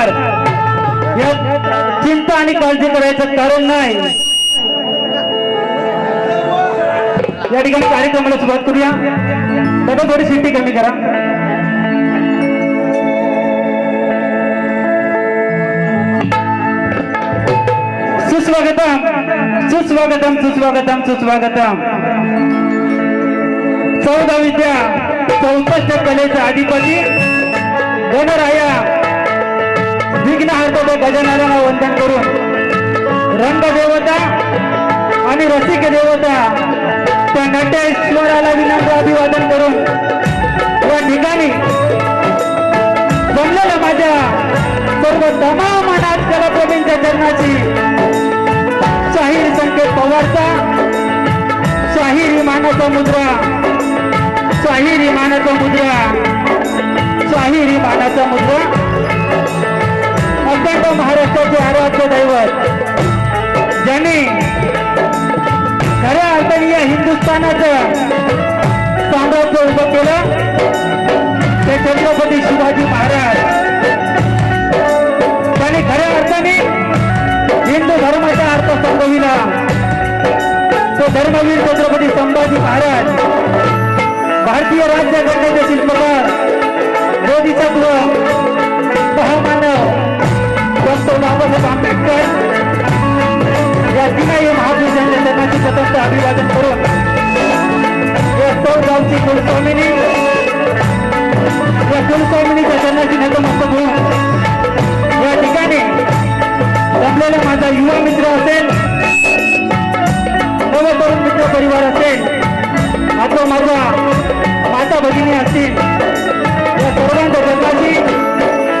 होणार चिंता आणि काळजी करायचं कारण नाही. या ठिकाणी कार्यक्रमाला सुरुवात करूया. दादा थोडी सिटी कमी करा. सुस्वागतम. सुस्वागतम सुस्वागतम सुस्वागतम. चौदा विद्या चौपष्ट कलेचा अधिपती गणराया विघ्न हातात गजाननाला वंदन करून रंगदेवता आणि रसिक देवता त्या नटेश्वराला विनम्र अभिवादन करून या ठिकाणी जमलेल्या माझ्या सर्व तमाम अनाथ कलाप्रेमींच्या चरणाची शाहीर संकेत पवारचा शाहीर मानाचा मुद्रा शाहीर मानाचा मुद्रा शाहीर मानाचा मुद्रा. अखंड महाराष्ट्राचे आराध्य दैवत ज्यांनी खऱ्या अर्थाने या हिंदुस्थानाचं साम्राज्य उभं केलं ते छत्रपती शिवाजी महाराज. त्यांनी खऱ्या अर्थाने हिंदू धर्माचा अर्थ संभविला तो धर्मवीर छत्रपती संभाजी महाराज भारतीय राज्य घटनेचे शिल्पकार मोदीचा गृह अभिवादन करून. या सौ गावची कुलस्वामिनी या कुलस्वामिनीच्या चरणाची नतमस्तक होऊन या ठिकाणी जमलेला माझा युवा मित्र असेल नवतरुण मित्र परिवार असेल अथवा माझा माता भगिनी असतील या सर्वांच्या जन्माची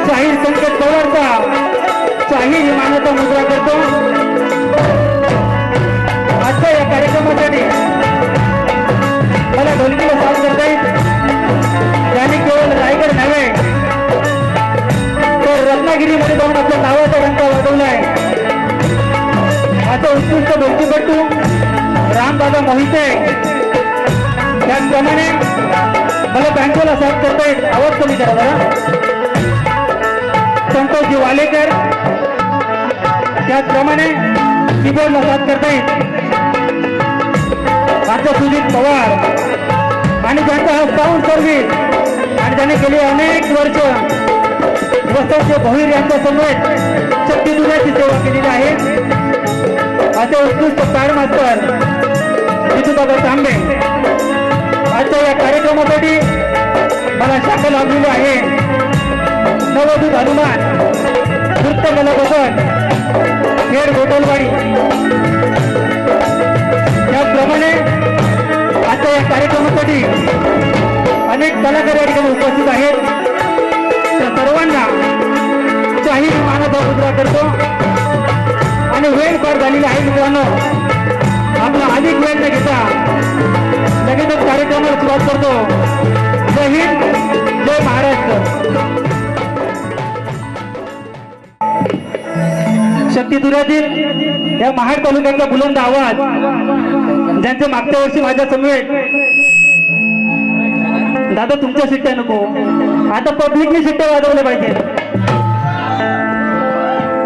शाहीर संकेत पवारचा शाहीर मानाचा मुद्रा करतो. आजच्या या कार्यक्रमासाठी. मला ढोलकीला साथ करता येईल. त्याने केवळ रायगड नव्हे तर रत्नागिरीमध्ये जाऊन आपल्या नावाचा रंग आहे. आता उत्कृष्ट ढोलकीपट्टू रामदादा मोहिते त्याचप्रमाणे मला बँकोला साथ करता येईल. आवाज कमी करा बरं संतोषजी वालेकर त्याचप्रमाणे किबोर्डला साथ करता येईल. आमचा सुजित पवार आणि त्यांचा हा साऊंड सर्व्हिस आणि त्याने गेली अनेक वर्ष वसंत भोईर यांच्या समवेत शक्ती दुर्याची सेवा केलेली आहे. असे उत्कृष्ट पॅड मास्तर जितूबाबा तांबे आजच्या या कार्यक्रमासाठी मला शाखा लाभलेली आहे. नवदूत हनुमान नृत्य कला बदल खेड गोटलवाडी. कलाकार या ठिकाणी उपस्थित आहेत त्या सर्वांना शाहीर मानाचा मुद्रा करतो. आणि वेळ पार झालेली आहे मित्रांनो. आपला अधिक वेळ न घेता लगेचच कार्यक्रमाला सुरुवात करतो. जय हिंद जय महाराष्ट्र शक्तीदुरातील या महाड तालुक्यातला बुलंद आवाज ज्यांचे मागच्या वर्षी माझ्या समवेत दादा तुमच्या शिट्ट्या नको. आता पब्लिकने शिट्ट्या वाजवल्या पाहिजे.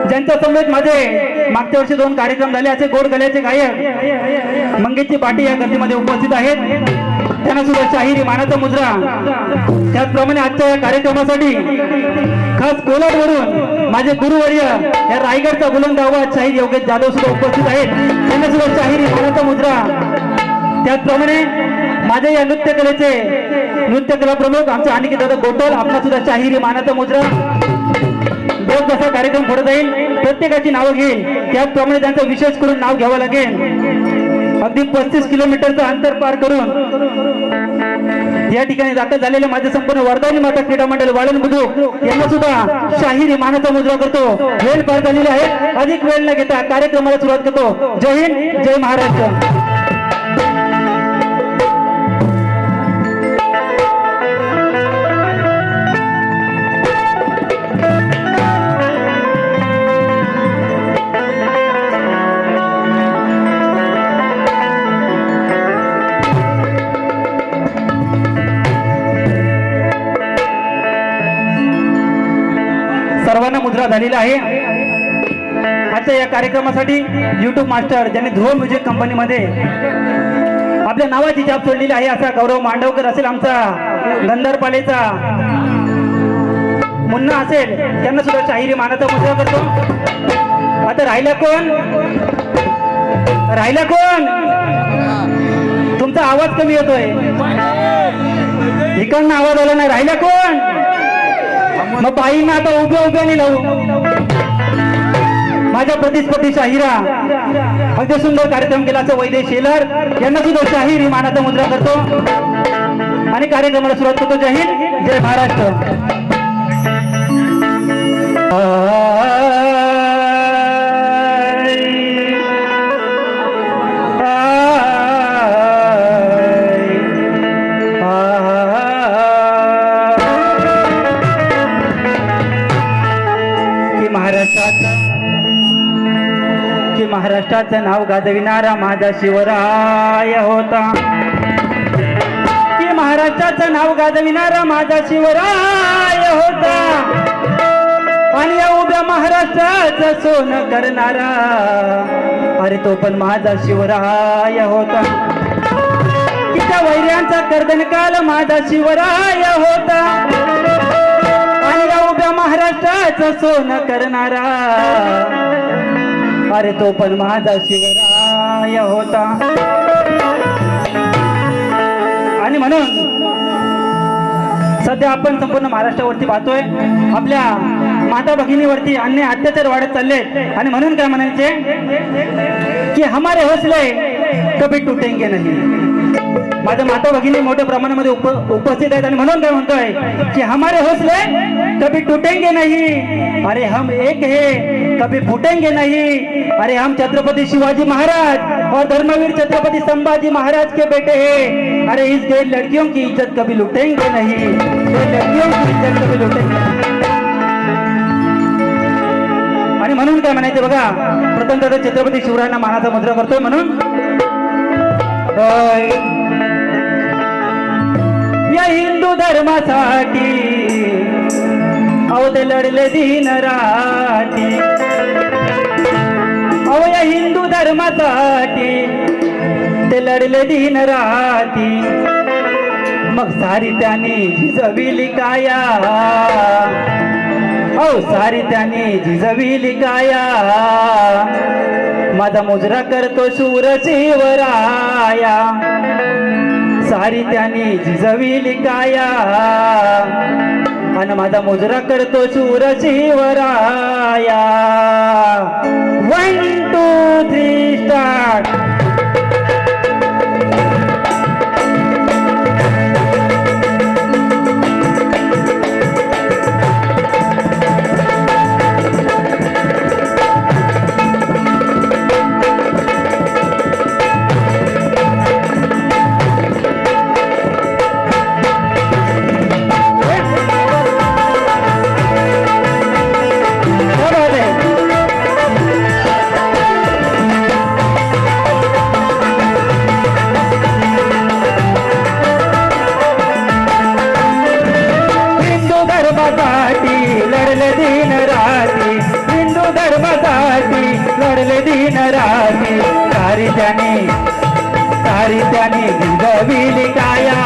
ज्यांच्या समेत माझे मागच्या वर्षी दोन कार्यक्रम झाले असे गोड गल्याचे गायक मंगेशची पाटी या गर्दीमध्ये उपस्थित आहेत. त्यांना सुद्धा शाहिरी मानाचा मुद्रा त्याचप्रमाणे आजच्या या कार्यक्रमासाठी खास कोलाडवरून माझे गुरुवर्य या रायगडचा बुलंद आवाज शाहीर योगेश जाधव सुद्धा उपस्थित आहेत. त्यांना सुद्धा शाहिरी मानाचा मुद्रा त्याचप्रमाणे माझ्या या नृत्य कलेचे नृत्य कला प्रमुख आमचे आणखी दादा गोटोल आपला सुद्धा शाहिरी मानाचा मुद्रा दोन जसा कार्यक्रम पुढे जाईल प्रत्येकाची नावं घेईल. त्याचप्रमाणे त्यांचं विशेष करून नाव घ्यावं लागेल. अगदी पस्तीस किलोमीटरचं अंतर पार करून या ठिकाणी दाखल झालेले माझे संपूर्ण वर्धानी माता क्रीडा मंडळ वाळण बुद्रुक यांना सुद्धा शाहिरी मानाचा मुद्रा करतो. वेळ पार झालेली आहे. अधिक वेळ न घेता कार्यक्रमाला सुरुवात करतो. जय हिंद जय महाराष्ट्र. सर्वांना झालेला आहे. आजच्या या कार्यक्रमासाठी युट्यूब मास्टर ज्यांनी ध्रुव म्युझिक कंपनीमध्ये आपल्या नावाची छाप सोडलेली आहे असा गौरव मांडवकर असेल आमचा गंधारपालेचा. मुन्ना असेल त्यांना सुद्धा शाहिरी मानाचा मुद्रा करतो. आता राहिला कोण? राहिला कोण? तुमचा आवाज कमी येतोय इकडनं आवाज आला नाही. राहिला कोण? मग बाईंना आता उभ्या उभ्याने लावू. माझ्या प्रतिस्पर्धी शाहिरा अगदी सुंदर कार्यक्रम केला असं वैद्य शेलर यांना सुद्धा शाहीर मानाचा मुद्रा करतो. आणि कार्यक्रमाला सुरुवात करतो. जाहीर जय महाराष्ट्र. महाराष्ट्राचं नाव गाजविणारा माझा शिवराय होता. की महाराष्ट्राचं नाव गाजविणारा माझा शिवराय होता. आणि या उभ्या महाराष्ट्राचं सोनं करणारा अरे तो पण माझा शिवराय होता. तिच्या वैर्यांचा कर्दन काल माझा शिवराय होता. आणि या उभ्या महाराष्ट्राचं सोनं करणारा अरे तो पण माझा शिवराय होता. आणि म्हणून सध्या आपण संपूर्ण महाराष्ट्रावरती पाहतोय. आपल्या माता भगिनीवरती अन्य अत्याचार वाढत चालले. आणि म्हणून काय म्हणायचे? की हमारे हौसले कभी टुटेंगे नाही. माझ्या माता भगिनी मोठ्या प्रमाणामध्ये उप, उपस्थित आहेत. आणि म्हणून काय म्हणतोय? की हमारे हौसले कभी टुटेंगे नाही. अरे हम एक हे. कभी फुटेंगे नहीं। अरे हम छत्रपति शिवाजी महाराज और धर्मवीर छत्रपति संभाजी महाराज के बेटे हैं। अरे इस गैर लड़कियों की इज्जत कभी लुटेंगे नहीं। लड़कियों की इज्जत कभी लुटेंगे आणि म्हणून काय म्हणायचं बघा? प्रथम तर छत्रपती शिवरायांना मानाचा मुद्रा करतोय म्हणून या हिंदू धर्मासाठी अहो ते लढले दिन राती अहो या हिंदू धर्मासाठी ते लढले दिन राती मग सारी त्याने झिजविली काया. अहो सारी त्याने झिजविली काया. माझा मुजरा करतो शूर शिवराया सारी त्याने झिजविली काया. आणि माझा मुजरा करतो शूर शिवराया वन टू थ्री स्टार्ट धर्मासाठी लढले दिन राती हिंदू धर्मासाठी लढले दिन राती सारी त्याने सारी त्याने जिजविली काया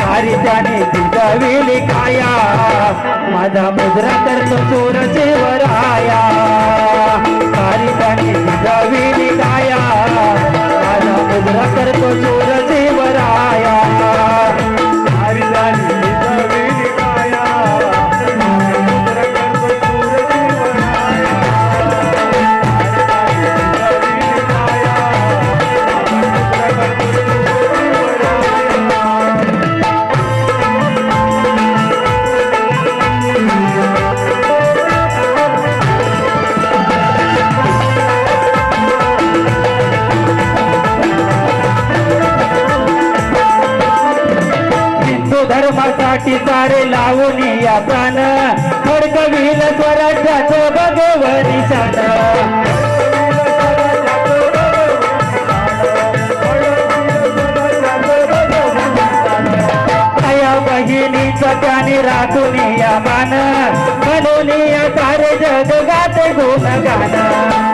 सारी त्याने जिजविली काया. माझा मुद्रा करतो चोर शिवराया सारी त्याने जिजविली काया. माझा मुद्रा करतो चोर शिवराया स्वराज्याचं भगवती सान आया बहिणीचा त्याने राखून या मान. म्हणून या सारे जग गाते गुण गाणं.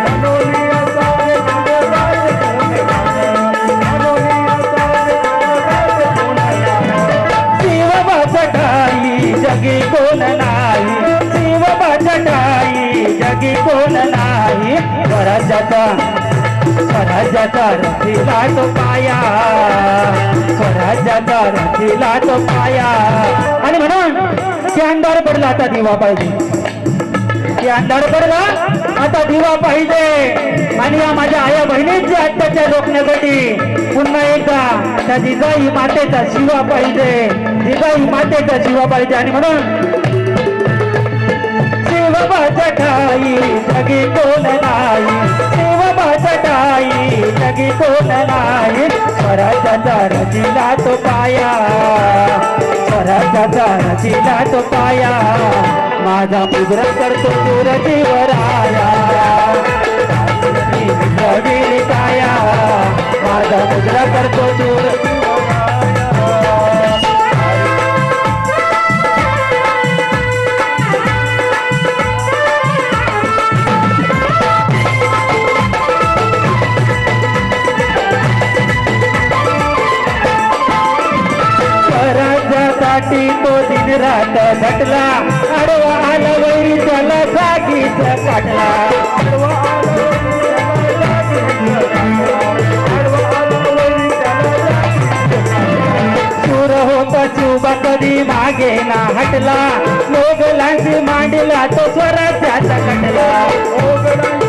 जगी कोण कोण नाही? स्वराज्याचा स्वराज्याचा रथिला तो पाया. स्वराज्याचा रथिला तो पाया. आणि म्हणून ते अंधार पडला आता दिवा पाहिजे. की अंधार पडला आता दिवा पाहिजे. आणि या माझ्या आया बहिणीची अत्याचार रोखण्यासाठी पुन्हा एकदा त्या जिजाई मातेचा शिवा पाहिजे. जिजाई मातेचा शिवा पाहिजे. आणि म्हणून शिव ठाई जगी कोण नाही. शिव ठाई जगी कोण नाही. स्वराज्याचा रचिला तो पाया. स्वराज्याचा रचिला तो पाया. माझा मुद्रा करतो चूर जीवराया. द्रविड काया माझा मुद्रा करतो चूर साठी तो दिन रात झटला. आडवा आला वैरी त्याला जागीच काढला. सूर होता चुबा कधी मागे ना हटला. लोगलांची मांडला तो स्वरा त्याचा कटला.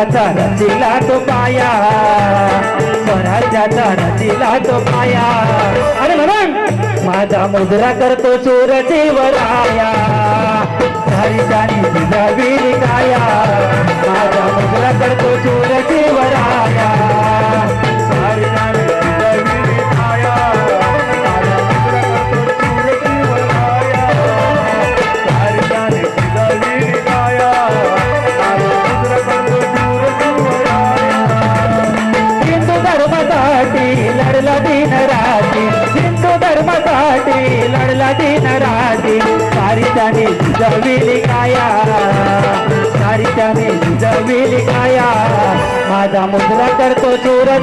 स्वराज्याचा रचिला तो पाया. स्वराज्याचा रचिला तो पाया. अरे म्हणून माझा मुद्रा करतो चोर वराया. हरिजानी तुझा वीर काया. माझा मुद्रा करतो चोर वराया.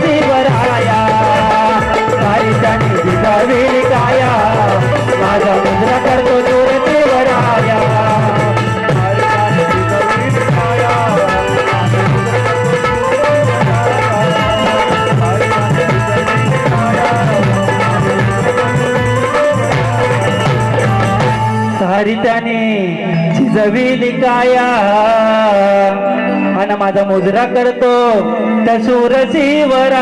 करतो मुद्रा करतो त्या सुरशिवराया